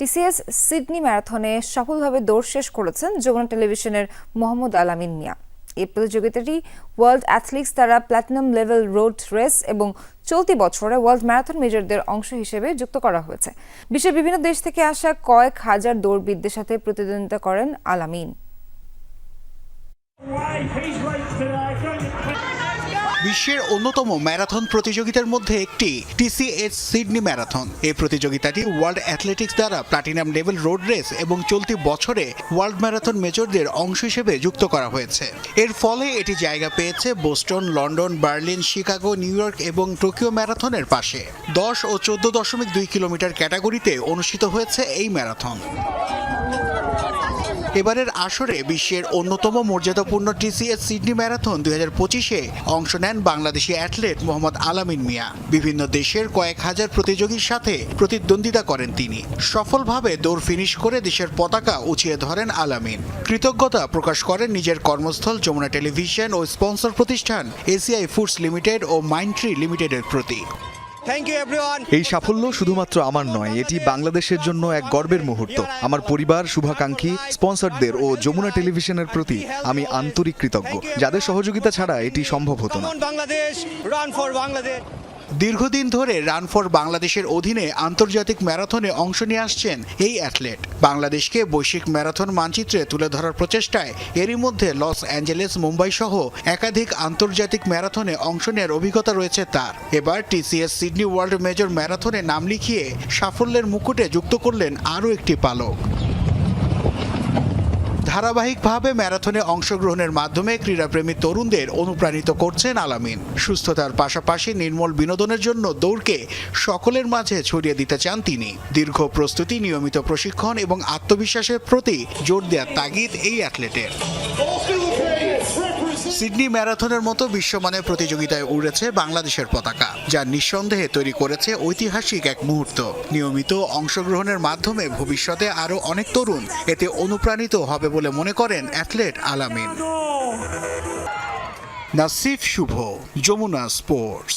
TCS Sydney ম্যারাথনে সফলভাবে দৌড় শেষ করেছেন যমুনা টেলিভিশনের মোহাম্মদ আলামিন মিয়া। এই প্রতিযোগিতাটি ওয়ার্ল্ড অ্যাথলিক্স দ্বারা প্ল্যাটিনাম লেভেল রোড রেস এবং চলতি বছরে ওয়ার্ল্ড ম্যারাথন মেজরদের অংশ হিসেবে যুক্ত করা হয়েছে। বিশ্বের বিভিন্ন দেশ থেকে আসা কয়েক হাজার দৌড়বিদদের সাথে প্রতিদ্বন্দ্বিতা করেন আলামিন। বিশ্বের অন্যতম ম্যারাথন প্রতিযোগিতার মধ্যে একটি টিসিএস সিডনি ম্যারাথন এই প্রতিযোগিতাটি ওয়ার্ল্ড অ্যাথলেটিক্স দ্বারা প্লাটিনাম লেভেল রোড রেস এবং চলতি বছরে ওয়ার্ল্ড ম্যারাথন মেজরদের অংশ হিসেবে যুক্ত করা হয়েছে। এর ফলে এটি জায়গা পেয়েছে Boston London Berlin Chicago New York এবং টোকিও ম্যারাথনের পাশে। দশ ও চোদ্দ দশমিক দুই কিলোমিটার ক্যাটাগরিতে অনুষ্ঠিত হয়েছে এই ম্যারাথন। এবারের আসরে বিশ্বের অন্যতম মর্যাদাপূর্ণ টিসিএস সিডনি ম্যারাথন দুই হাজার পঁচিশে অংশ নেন বাংলাদেশি অ্যাথলেট মোহাম্মদ আলামিন মিয়া। বিভিন্ন দেশের কয়েক হাজার প্রতিযোগীর সাথে প্রতিদ্বন্দ্বিতা করেন তিনি। সফলভাবে দৌড় ফিনিশ করে দেশের পতাকা উঁচিয়ে ধরেন আলামিন। কৃতজ্ঞতা প্রকাশ করেন নিজের কর্মস্থল যমুনা টেলিভিশন ও স্পন্সর প্রতিষ্ঠান এসিআই ফুডস লিমিটেড ও মাইন্ডট্রি লিমিটেডের প্রতি। থ্যাংক ইউ এভরিওয়ান এই সাফল্য শুধুমাত্র আমার নয় এটি বাংলাদেশের জন্য এক গর্বের মুহূর্ত। আমার পরিবার শুভাকাঙ্ক্ষী স্পন্সরদের ও যমুনা টেলিভিশনের প্রতি আমি আন্তরিক কৃতজ্ঞ। যাদের সহযোগিতা ছাড়া এটি সম্ভব হতো না। বাংলাদেশ রান ফর বাংলাদেশ দীর্ঘদিন ধরে রান ফর বাংলাদেশের অধীনে আন্তর্জাতিক ম্যারাথনে অংশ নিয়ে আসছেন এই অ্যাথলেট। বাংলাদেশকে বৈশ্বিক ম্যারাথন মানচিত্রে তুলে ধরার প্রচেষ্টায় এরই মধ্যে লস অ্যাঞ্জেলেস, মুম্বাই সহ একাধিক আন্তর্জাতিক ম্যারাথনে অংশ নেওয়ার অভিজ্ঞতা রয়েছে তার। এবার টিসিএস সিডনি ওয়ার্ল্ড মেজর ম্যারাথনে নাম লিখিয়ে সাফল্যের মুকুটে যুক্ত করলেন আরও একটি পালক। ধারাবাহিকভাবে ম্যারাথনে অংশগ্রহণের মাধ্যমে ক্রীড়াপ্রেমী তরুণদের অনুপ্রাণিত করছেন আলামিন। সুস্থতার পাশাপাশি নির্মল বিনোদনের জন্য দৌড়কে সকলের মাঝে ছড়িয়ে দিতে চান তিনি। দীর্ঘ প্রস্তুতি, নিয়মিত প্রশিক্ষণ এবং আত্মবিশ্বাসের প্রতি জোর দেওয়ার তাগিদ এই অ্যাথলেটের। সিডনি ম্যারাথনের মতো বিশ্বমানের প্রতিযোগিতায় উড়েছে বাংলাদেশের পতাকা, যা নিঃসন্দেহে তৈরি করেছে ঐতিহাসিক এক মুহূর্ত। নিয়মিত অংশগ্রহণের মাধ্যমে ভবিষ্যতে আরও অনেক তরুণ এতে অনুপ্রাণিত হবে বলে মনে করেন অ্যাথলেট আলামিন। নাসিফ শুভ, যমুনা স্পোর্টস।